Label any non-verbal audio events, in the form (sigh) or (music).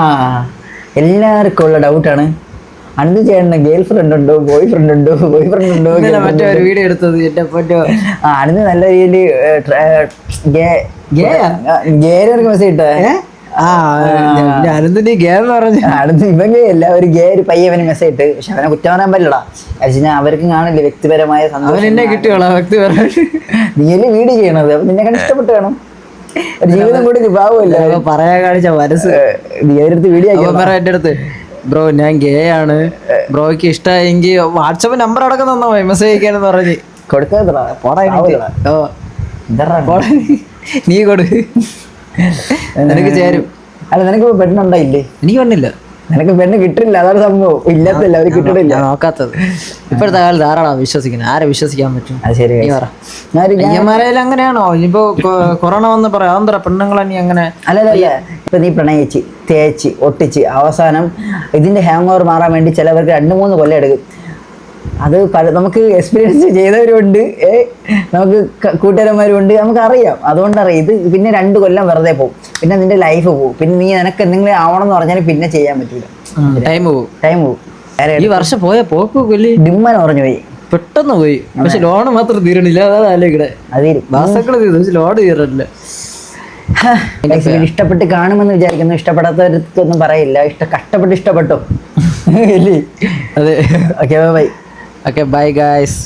ആ എല്ലാവർക്കും ഉള്ള ഡൗട്ടാണ് അനന്ത് ചേട്ടന് ഗേൾ ഫ്രണ്ട് ഉണ്ടോ ബോയ് ഫ്രണ്ട് ഉണ്ടോ ബോയ് ഫ്രണ്ട് ഉണ്ടോ മറ്റോ ഒരു വീഡിയോ എടുത്തത് എന്റെ പറ്റോ ആ അനന്ത് നല്ല രീതിയിൽ? ഗേരർക്ക് മെസ്സേജ് ഇട്ടേ ആ ഗേ എന്ന് പറഞ്ഞു? അടുത്ത് ഇവൻ ഗേ അല്ല ഒരു ഗേ ഒരു പയ്യവന് മെസ്സേജ് ഇട്ട്. പക്ഷെ അവനെ കുറ്റം പറയാൻ പറ്റില്ലടാ. ഞാൻ അവർക്ക് കാണില്ല വ്യക്തിപരമായ സന്തോഷം എന്നെ കിട്ടിയോളാ വ്യക്തിപരമായി നീ നീയല്ലേ വീട് ചെയ്യണത്? അപ്പൊ നിന്നെ കണ്ട് ഇഷ്ടപ്പെട്ട് കാണും. ജീവിതം കൂടി പാവമല്ല പറയാൻ കാണിച്ച മനസ്സ്. നീ വീഡിയോ പറ എന്റെ അടുത്ത്. ബ്രോ ഞാൻ ഗേ ആണ്. ബ്രോയ്ക്ക് ഇഷ്ടമായെങ്കിൽ വാട്സപ്പ് നമ്പർ അടക്കം തന്നോ മെസ്സേജ് അയക്കാനെന്ന് പറഞ്ഞ്. കൊടുക്കാത്തടാ പോടാ. ഓ. നീ. കൊടു. നിനക്ക് ചേരും. അല്ല നിനക്ക് പെണ്ണുണ്ടായില്ലേ നീ പെണ്ണില്ല. നിനക്ക് പെണ്ണ് കിട്ടില്ല അതാണ് സംഭവം. ഇല്ലാത്തല്ല അവർ കിട്ടില്ല. നോക്കാത്തത്. ഇപ്പോഴത്തെ കാലത്ത് ആരാണോ വിശ്വസിക്കുന്നത് ആരെ വിശ്വസിക്കാൻ പറ്റും? അത് ശരി പറ. അങ്ങനെയാണോ? ഇനിയിപ്പോ (laughs) കൊറോണ വന്ന് പറയാം അതെന്താ പെണ്ണുങ്ങളെ നീ അങ്ങനെ അല്ലല്ല അല്ല ഇപ്പൊ നീ പ്രണയിച്ച് തേച്ച് ഒട്ടിച്ച് അവസാനം ഇതിന്റെ ഹാങ് ഓവർ മാറാൻ വേണ്ടി ചിലവർക്ക് രണ്ട് മൂന്ന് കൊല്ലം എടുക്കും. അത് നമുക്ക് എക്സ്പീരിയൻസ് ചെയ്തവരുണ്ട് നമുക്ക് കൂട്ടുകാരന്മാരുണ്ട് നമുക്ക് അറിയാം അതുകൊണ്ട് അറിയാം ഇത് പിന്നെ രണ്ട് കൊല്ലം വെറുതെ പോകും പിന്നെ നിന്റെ ലൈഫ് പോകും പിന്നെ നീ നിനക്ക് എന്തെങ്കിലും ആവണം എന്ന് പറഞ്ഞാൽ പിന്നെ ചെയ്യാൻ പറ്റില്ല ടൈം പോകും ടൈം പോകും ഈ വർഷം പോയ പോക്ക് കൊല്ലി ഡിമ്മൻ പറഞ്ഞു പോയി. പെട്ടെന്ന് പോയി. പക്ഷെ ലോണ് മാത്രം തീരണില്ല. തീർന്നു പക്ഷെ ലോൺ തീരണില്ല. ഇഷ്ടപ്പെട്ട് കാണുമെന്ന് വിചാരിക്കുന്നു. ഇഷ്ടപ്പെടാത്തവർക്കൊന്നും പറയില്ല. ഇഷ്ട കഷ്ടപ്പെട്ട് ഇഷ്ടപ്പെട്ടു. (laughs) അതെ. Okay bye okay bye guys